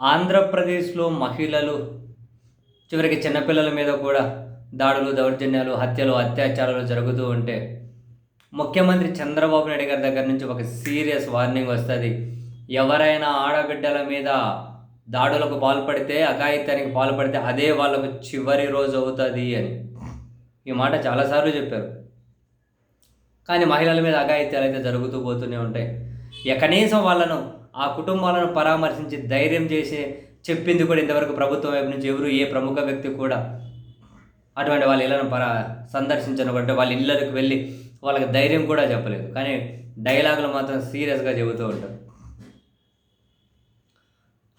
ఆంధ్రప్రదేశ్లో మహిళలు చివరికి చిన్నపిల్లల మీద కూడా దాడులు దౌర్జన్యాలు హత్యలు అత్యాచారాలు జరుగుతూ ఉంటే ముఖ్యమంత్రి చంద్రబాబు నాయుడు గారి దగ్గర నుంచి ఒక సీరియస్ వార్నింగ్ వస్తుంది. ఎవరైనా ఆడబిడ్డల మీద దాడులకు పాల్పడితే అఘాయిత్యానికి పాల్పడితే అదే వాళ్ళకు చివరి రోజు అవుతుంది అని. ఈ మాట చాలాసార్లు చెప్పారు. కానీ మహిళల మీద అఘాయిత్యాలు అయితే జరుగుతూ పోతూనే ఉంటాయి. కనీసం వాళ్ళను ఆ కుటుంబాలను పరామర్శించి ధైర్యం చేసే చెప్పింది కూడా ఇంతవరకు ప్రభుత్వం వైపు నుంచి ఎవరు ఏ ప్రముఖ వ్యక్తి కూడా అటువంటి వాళ్ళ ఇళ్ళను పరా సందర్శించను అంటే వాళ్ళ ఇళ్ళకి వెళ్ళి వాళ్ళకి ధైర్యం కూడా చెప్పలేదు. కానీ డైలాగులు మాత్రం సీరియస్గా చెబుతూ ఉంటారు.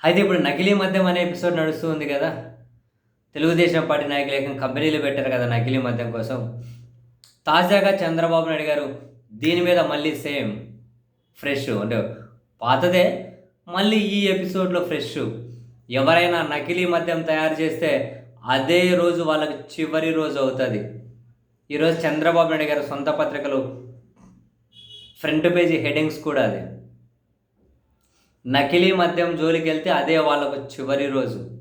అయితే ఇప్పుడు నకిలీ మద్యం అనే ఎపిసోడ్ నడుస్తూ ఉంది కదా. తెలుగుదేశం పార్టీ నాయకులు ఏకం కంపెనీలు పెట్టారు కదా నకిలీ మద్యం కోసం. తాజాగా చంద్రబాబు నాయుడు గారు దీని మీద మళ్ళీ సేమ్ ఫ్రెష్ అంటే పాతదే. మళ్ళీ ఈ ఎపిసోడ్లో ఫ్రెష్. ఎవరైనా నకిలీ మద్యం తయారు చేస్తే అదే రోజు వాళ్ళకి చివరి రోజు అవుతుంది. ఈరోజు చంద్రబాబు నాయుడు గారి సొంత పత్రికలు ఫ్రంట్ పేజీ హెడ్డింగ్స్ కూడా అదే. నకిలీ మద్యం జోలికి వెళ్తే అదే వాళ్ళకు చివరి రోజు.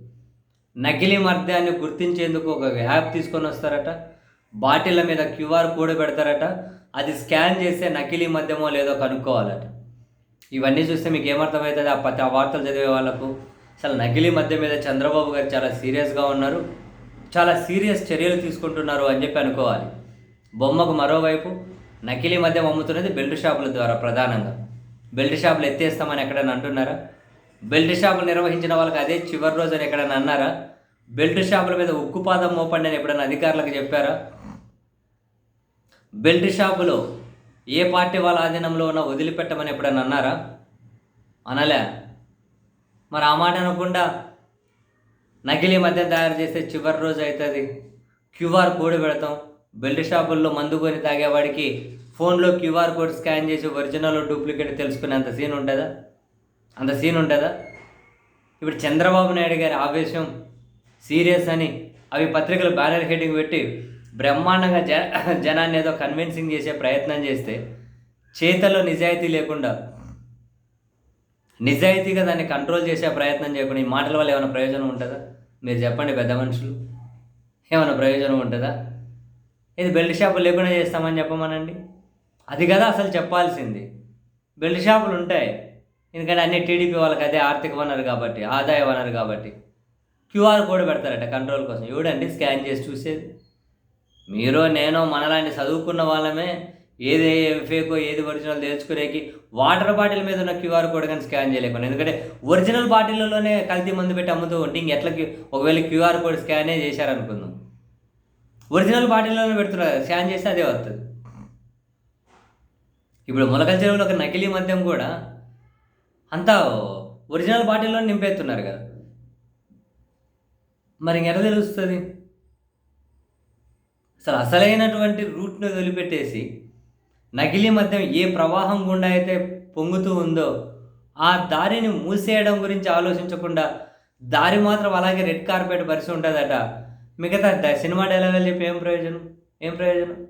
నకిలీ మద్యాన్ని గుర్తించేందుకు ఒక యాప్ తీసుకొని వస్తారట. బాటిళ్ళ మీద క్యూఆర్ కోడ్ పెడతారట. అది స్కాన్ చేస్తే నకిలీ మద్యమో లేదో కనుక్కోవాలట. ఇవన్నీ చూస్తే మీకు ఏమర్థమవుతుంది? ఆ పత్తి ఆ వార్తలు చదివే వాళ్ళకు. అసలు నకిలీ మద్యం మీద చంద్రబాబు గారు చాలా సీరియస్గా ఉన్నారు. చాలా సీరియస్ చర్యలు తీసుకుంటున్నారు అని చెప్పి అనుకోవాలి. బొమ్మకు మరోవైపు నకిలీ మద్యం అమ్ముతున్నది బెల్ట్ షాపుల ద్వారా ప్రధానంగా. బెల్ట్ షాపులు ఎత్తేస్తామని ఎక్కడైనా అంటున్నారా? బెల్ట్ షాపులు నిర్వహించిన వాళ్ళకి అదే చివరి రోజు అని ఎక్కడైనా అన్నారా? బెల్ట్ షాపుల మీద ఉక్కుపాదం మోపండి అని ఎప్పుడైనా అధికారులకు చెప్పారా? బెల్ట్ షాపులో ఏ పార్టీ వాళ్ళ ఆధీనంలో ఉన్న వదిలిపెట్టమని ఎప్పుడైనా అన్నారా? అనలే. మరి ఆ మాట అనకుండా నకిలీ మద్యం తయారు చేస్తే చివరి రోజు అవుతుంది క్యూఆర్ కోడ్ పెడతాం. బెల్ట్ షాపుల్లో మందు కొని తాగేవాడికి ఫోన్లో క్యూఆర్ కోడ్ స్కాన్ చేసి ఒరిజినల్ డూప్లికేట్ తెలుసుకునే అంత సీన్ ఉంటుందా? అంత సీన్ ఉంటుందా? ఇప్పుడు చంద్రబాబు నాయుడు గారి ఆవేశం సీరియస్ అని అవి పత్రికలు బ్యానర్ హెడ్డింగ్ పెట్టి బ్రహ్మాండంగా జ జనాన్ని ఏదో కన్విన్సింగ్ చేసే ప్రయత్నం చేస్తే చేతల్లో నిజాయితీ లేకుండా నిజాయితీగా దాన్ని కంట్రోల్ చేసే ప్రయత్నం చేయకుండా ఈ మాటల వల్ల ఏమైనా ప్రయోజనం ఉంటుందా? మీరు చెప్పండి పెద్ద మనుషులు. ఏమైనా ప్రయోజనం ఉంటుందా? ఇది బెల్ట్ షాపులు లేకుండా చేస్తామని చెప్పమనండి. అది కదా అసలు చెప్పాల్సింది. బెల్ట్ షాపులు ఉంటాయి. ఎందుకంటే అన్ని టీడీపీ వాళ్ళకి అదే ఆర్థిక వనరు కాబట్టి ఆదాయ వనరు కాబట్టి క్యూఆర్ కోడ్ పెడతారట కంట్రోల్ కోసం. ఎవడండి స్కాన్ చేసి చూసేది. మీరు నేను మనలాంటి చదువుకున్న వాళ్ళమే ఏది ఫేకో ఏది ఒరిజినల్ తెలుసుకునేకి వాటర్ బాటిల్ మీద ఉన్న క్యూఆర్ కోడ్ కానీ స్కాన్ చేయలేకుండా ఎందుకంటే ఒరిజినల్ బాటిల్లోనే కల్తీ మందు పెట్టి అమ్ముతూ ఉంటే ఇంకెట్లా ఒకవేళ క్యూఆర్ కోడ్ స్కానే చేశారనుకుందాం. ఒరిజినల్ బాటిల్లోనే పెడుతున్నారు స్కాన్ చేస్తే అదే వస్తుంది ఇప్పుడు మొలకల చెరువులో ఒక నకిలీ మద్యం కూడా అంతా ఒరిజినల్ బాటిల్లో నింపేస్తున్నారు కదా. మరి ఇంకెట్లా తెలుస్తుంది? అసలు అసలైనటువంటి రూట్ను వదిలిపెట్టేసి నకిలీ మద్యం ఏ ప్రవాహం గుండా అయితే పొంగుతూ ఉందో ఆ దారిని మూసేయడం గురించి ఆలోచించకుండా దారి మాత్రం అలాగే రెడ్ కార్పెట్ పరిచి ఉంటుందట. మిగతా ద- సినిమా డైలాగులు చెప్పి ఏం ప్రయోజనం? ఏం ప్రయోజనం?